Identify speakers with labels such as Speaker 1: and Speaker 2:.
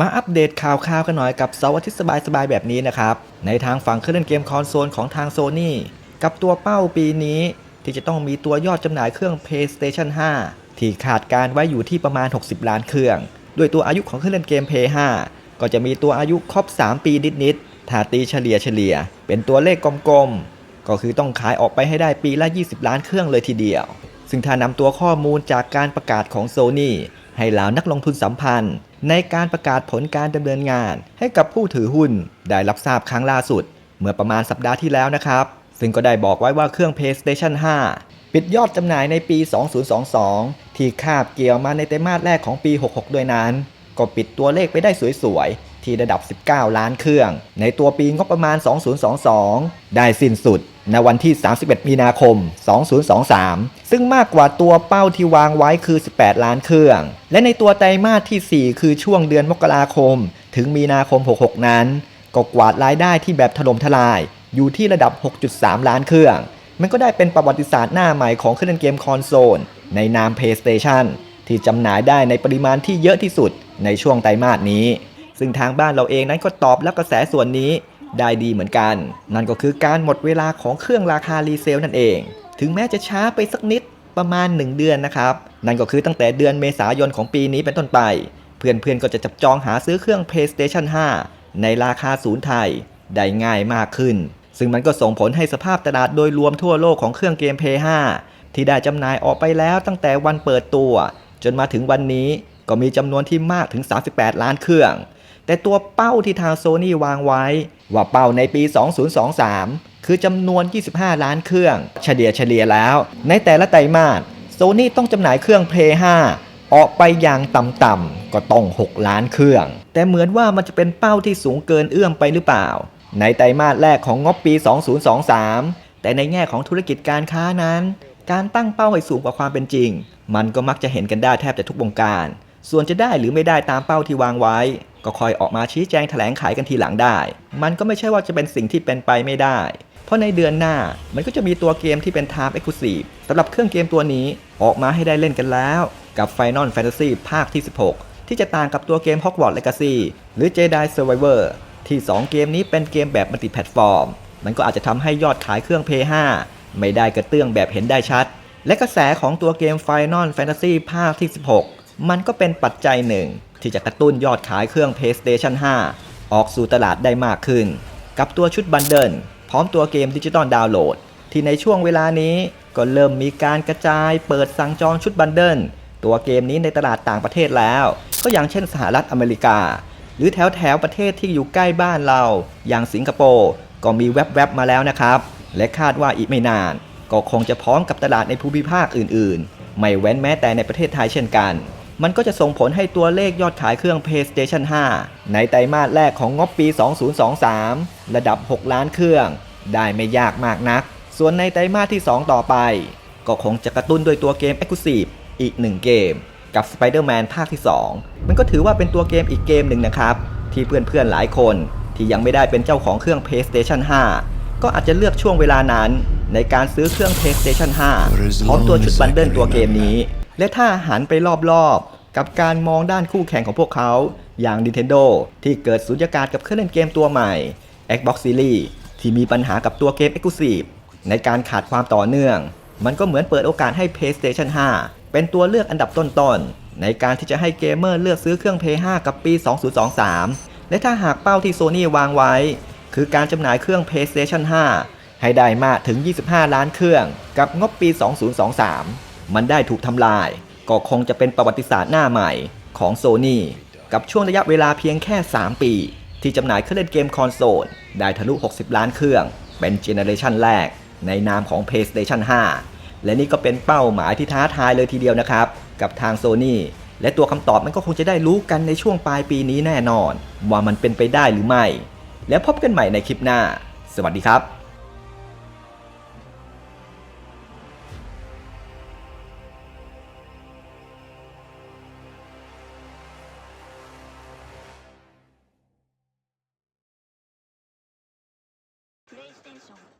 Speaker 1: มาอัปเดตข่าวข่าวๆกันหน่อยกับเสาร์อาทิตย์สบายๆแบบนี้นะครับ ในทางฝั่งเครื่องเล่นเกมคอนโซลของทางโซ n y กับตัวเป้าปีนี้ ที่จะต้องมีตัวยอดจำหน่ายเครื่อง PlayStation 5 ที่ขาดการไว้อยู่ที่ประมาณ 60 ล้านเครื่อง ด้วยตัวอายุของเครื่องเล่นเกม Play 5ก็จะมีตัวอายุครบ 3 ปีนิดๆถ้าตีเฉลี่ยเฉลี่ย เป็นตัวเลขกลมๆ ก็คือต้องขายออกไปให้ได้ปีละ 20 ล้านเครื่องเลยทีเดียว ซึ่งถ้านำตัวข้อมูลจากการประกาศของโซ n y ให้เหล่านักลงทุนสัมพันธ์ ในการประกาศผลการดำเนินงานให้กับผู้ถือหุ้นได้รับทราบครั้งล่าสุด เมื่อประมาณสัปดาห์ที่แล้วนะครับ ซึ่งก็ได้บอกไว้ว่าเครื่อง PlayStation 5 ปิดยอดจำหน่ายในปี 2022 ที่คาบเกี่ยวมาในไตรมาสแรกของปี 66 ด้วยนั้น ก็ปิดตัวเลขไปได้สวยๆ ที่ระดับ 19 ล้านเครื่อง ในตัวปีงบประมาณ 2022 ได้สิ้นสุด ในวันที่ 31 มีนาคม 2023 ซึ่งมากกว่าตัวเป้าที่วางไว้คือ 18 ล้านเครื่อง และในตัวไตรมาสที่ 4 คือช่วงเดือนมกราคม ถึงมีนาคม 66 นั้น ก็กวาดรายได้ที่แบบถล่มทลาย อยู่ที่ระดับ 6.3 ล้านเครื่อง มันก็ได้เป็นประวัติศาสตร์หน้าใหม่ของเครื่องเล่นเกมคอนโซลในนาม PlayStation ที่จำหน่ายได้ในปริมาณที่เยอะที่สุดในช่วงไตรมาสนี้ ซึ่งทางบ้านเราเองนั้นก็ตอบรับกระแสส่วนนี้ ได้ดีเหมือนกัน นั่นก็คือการหมดเวลาของเครื่องราคารีเซลนั่นเอง ถึงแม้จะช้าไปสักนิดประมาณ 1 เดือนนะครับ นั่นก็คือตั้งแต่เดือนเมษายนของปีนี้เป็นต้นไป เพื่อนๆก็จะจับจองหาซื้อเครื่อง PlayStation 5 ในราคาศูนย์ไทย ได้ง่ายมากขึ้น ซึ่งมันก็ส่งผลให้สภาพตลาดโดยรวมทั่วโลกของเครื่องเกม Play 5ที่ได้จำหน่ายออกไปแล้วตั้งแต่วันเปิดตัว จนมาถึงวันนี้ก็มีจำนวนที่มากถึง 38 ล้านเครื่อง แต่ตัวเป้าที่ทางโซ n y วางไว้ ว่าเป้าในปี 2023 คือจำนวน 25 ล้านเครื่อง เฉลี่ยเฉลี่ยแล้ว ในแต่ละไตรมาสโซ n y ต้องจำหน่ายเครื่อง Play 5 ออกไปอย่างต่ำๆก็ต้อง 6 ล้านเครื่อง แต่เหมือนว่ามันจะเป็นเป้าที่สูงเกินเอื้อมไปหรือเปล่า ในไตรมาสแรกของงบปี 2023 แต่ในแง่ของธุรกิจการค้านั้น การตั้งเป้าให้สูงกว่าความเป็นจริง มันก็มักจะเห็นกันได้แทบจะทุกวงการ ส่วนจะได้หรือไม่ได้ตามเป้าที่วางไว้ ก็คอยออกมาชี้แจงแถลงขายกันทีหลังได้ มันก็ไม่ใช่ว่าจะเป็นสิ่งที่เป็นไปไม่ได้ เพราะในเดือนหน้ามันก็จะมีตัวเกมที่เป็น Time Exclusive สำหรับเครื่องเกมตัวนี้ออกมาให้ได้เล่นกันแล้ว กับ Final Fantasy ภาคที่ 16 ที่จะต่างกับตัวเกม Hogwarts Legacy หรือ Jedi Survivor ที่ 2 เกมนี้เป็นเกมแบบมัลติแพลตฟอร์ม มันก็อาจจะทำให้ยอดขายเครื่อง Play 5ไม่ได้กระเตื้องแบบเห็นได้ชัด และกระแสของตัวเกม Final Fantasy ภาคที่ 16 มันก็เป็นปัจจัยหนึ่ง ที่จะกระตุ้นยอดขายเครื่อง PlayStation 5 ออกสู่ตลาดได้มากขึ้น กับตัวชุดบันเดิลพร้อมตัวเกมดิจิตอลดาวน์โหลด ที่ในช่วงเวลานี้ก็เริ่มมีการกระจายเปิดสั่งจองชุดบันเดิลตัวเกมนี้ในตลาดต่างประเทศแล้ว ก็อย่างเช่นสหรัฐอเมริกา หรือแถวแถวๆประเทศที่อยู่ใกล้บ้านเรา อย่างสิงคโปร์ก็มีแวบๆมาแล้วนะครับ และคาดว่าอีกไม่นาน ก็คงจะพร้อมกับตลาดในภูมิภาคอื่น ๆ ไม่เว้นแม้แต่ในประเทศไทยเช่นกัน มันก็จะส่งผลให้ตัวเลขยอดขายเครื่อง PlayStation 5 ในไตรมาสแรกของงบปี 2023 ระดับ 6 ล้านเครื่อง ได้ไม่ยากมากนัก ส่วนในไตรมาสที่ 2 ต่อไป ก็คงจะกระตุ้นด้วยตัวเกม Exclusive อีก 1 เกม กับ Spider-Man ภาคที่ 2 มันก็ถือว่าเป็นตัวเกมอีกเกมหนึ่งนะครับ ที่เพื่อนๆหลายคนที่ยังไม่ได้เป็นเจ้าของเครื่อง PlayStation 5 ก็อาจจะเลือกช่วงเวลานั้นในการซื้อเครื่อง PlayStation 5 พร้อมตัวชุดบันเดิลตัวเกมนี้ และถ้าหันไปรอบๆ กับการมองด้านคู่แข่งของพวกเขาอย่าง Nintendo ที่เกิดสุญญากาศกับเครื่องเล่นเกมตัวใหม่ Xbox Series ที่มีปัญหากับตัวเกม Exclusive ในการขาดความต่อเนื่อง มันก็เหมือนเปิดโอกาสให้ PlayStation 5 เป็นตัวเลือกอันดับต้นๆ ในการที่จะให้เกมเมอร์เลือกซื้อเครื่อง Play 5 กับปี 2023 และถ้าหากเป้าที่ Sony วางไว้ คือการจำหน่ายเครื่อง PlayStation 5 ให้ได้มากถึง 25 ล้านเครื่องกับงบปี 2023 มันได้ถูกทำลาย ก็คงจะเป็นประวัติศาสตร์หน้าใหม่ของ Sony กับช่วงระยะเวลาเพียงแค่ 3 ปี ที่จำหน่ายเครื่องเล่นเกมคอนโซล ได้ทะลุ 60 ล้านเครื่อง เป็นเจเนอเรชันแรก ในนามของ PlayStation 5 และนี่ก็เป็นเป้าหมายที่ท้าทายเลยทีเดียวนะครับ กับทาง Sony และตัวคำตอบมันก็คงจะได้รู้กันในช่วงปลายปีนี้แน่นอน ว่ามันเป็นไปได้หรือไม่ แล้วพบกันใหม่ในคลิปหน้า สวัสดีครับ
Speaker 2: 이성